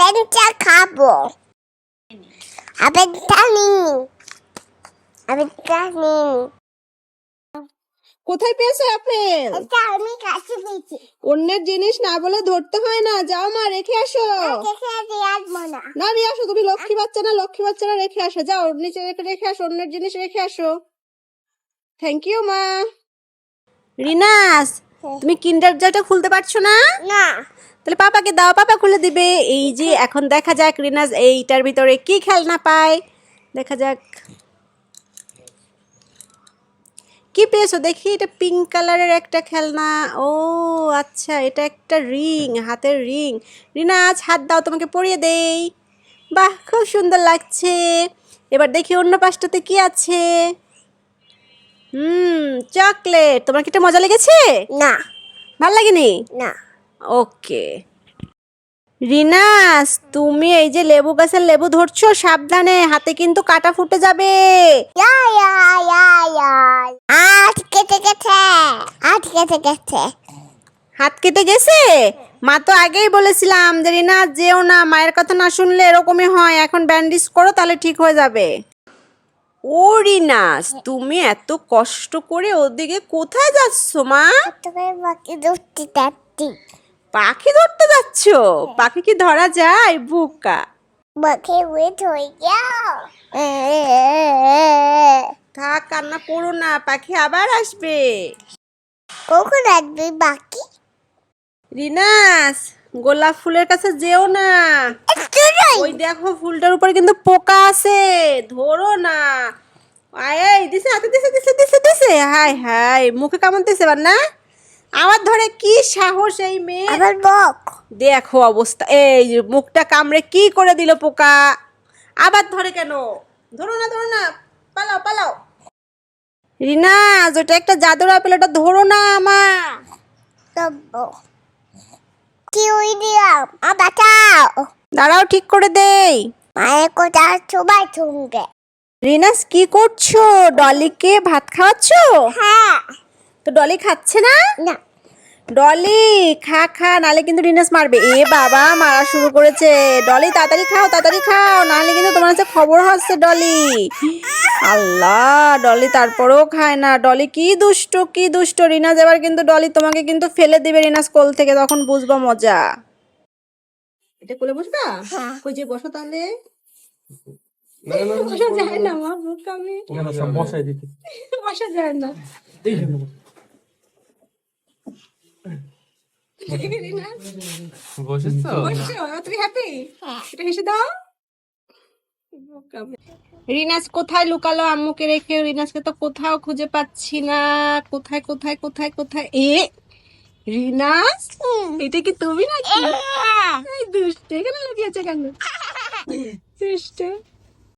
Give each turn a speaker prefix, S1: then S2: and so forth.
S1: আপেলটা খাব আপেলটা নিন আপেলটা নিন
S2: কোথায় পেয়েছ আপেল
S1: এটা আমি কাছে পেয়েছি।
S2: অন্যের জিনিস না বলে ধরতে হয় না। যাও মা রেখে আসো।
S1: না
S2: না। নিয়ে আসো তুমি লক্ষ্মী বাচ্চা না লক্ষ্মী বাচ্চারা রেখে আসো। যাও নিচে রেখে রেখে আসো অন্যের জিনিস রেখে আসো। থ্যাংক ইউ মা। রিনাস তুমি কিন্ডার জয়টা খুলতে পারছ না?
S1: না।
S2: তাহলে পাপাকে দাও পাপা খুলে দিবে। এই যে এখন দেখা যাক রিনাজ এইটার ভিতরে কি খেলনা পায়। দেখা যাক। কি পেয়েছ? দেখি এটা পিঙ্ক কালারের একটা খেলনা। ও আচ্ছা এটা একটা রিং হাতের রিং। রিনাজ হাত দাও তোমাকে পরিয়ে দেই। বাহ খুব সুন্দর লাগছে। এবার দেখি অন্য পাশটাতে কি আছে। হুম চকলেট। তোমার কি এটা মজা লেগেছে?
S1: না।
S2: ভালো লাগেনি?
S1: না।
S2: ওকে। রিনাস তুমি এই যে লেবু গাছের লেবু ধরছো সাবধানে হাতে কিন্তু কাটা ফুটে যাবে।
S1: গেছে গেছে।
S2: হাত কেটে গেছে? মা তো আগেই বলেছিলাম যে রিনাস যেও না মায়ের কথা না শুনলে এরকমই হয় এখন ব্যান্ডেজ করো তাহলে ঠিক হয়ে যাবে। ও রিনাস তুমি এত কষ্ট করে ওদিকে কোথায় যাচ্ছ মা?
S1: চারটি
S2: পাখি ধরতে যাচ্ছ? পাখি কি ধরা যায়? বোকা।
S1: ওয়েট হয়ে যাও।
S2: থাক কান্না করো না পাখি আবার আসবে।
S1: কখন আসবি বাকি
S2: রিনাস গোলাপ ফুলের কাছে যেও না। ওই দেখো ফুলটার উপরে কিন্তু পোকা আছে। ধরো না। আয় দিছে হাতে দিছে দিছে দিছে দিছে। হাই হাই মুখে কামড় দিছে না আমার ধরে কি সাহস এই মেয়ে? দেখো অবস্থা। এই মুখটা কামড়ে কি করে দিল পোকা? আবার ধরে কেন? ধরো না ধরো না। পালাও পালাও। রিনা ওটা একটা জাদুর আপেল ওটা ধরো না আমা
S1: তব্বো কি দিলাম আ বাঁচাও।
S2: দাঁড়াও ঠিক করে দেই।
S1: মায়ের কথা সবাই শুনবে
S2: রিনাস কি করছ? ডলিকে ভাত খাওয়াচ্ছো?
S1: হ্যাঁ।
S2: তো ডলি খাচ্ছে না?
S1: না।
S2: ডলি খা খা নালে কিন্তু রিনাস মারবে। এ বাবা মারা শুরু করেছে। ডলি তাড়াতাড়ি খাও তাড়াতাড়ি খাও নাহলে কিন্তু তোমার কাছে খবর হচ্ছে ডলি। আল্লাহ ডলি তারপরেও খায় না। ডলি কি দুষ্ট কি দুষ্ট। রিনাস এবার কিন্তু ডলি তোমাকে কিন্তু ফেলে দিবে রিনাস কোল থেকে তখন বুঝবা মজা। এটা কোলে বসবা?
S1: হ্যাঁ।
S2: কই যে বসো তাহলে।
S3: না না না,
S2: বসা যায় না আমার বুক আমি
S3: না, না, সব বসাই দিতে
S2: বসা যায় না
S3: দেখে নেব।
S2: রিনাস
S3: বসেছ?
S2: তুমি হ্যাপি এটা হেসে দাও। রিনাস কোথায় লুকালো আম্মুকে রেখে? রিনাসকে তো কোথাও খুঁজে পাচ্ছি না। কোথায় কোথায় কোথায় কোথায়? এ রিনাস এটা কি তুমি নাকি? দুষ্ট এখানে লুকিয়েছে কেন? দুষ্ট।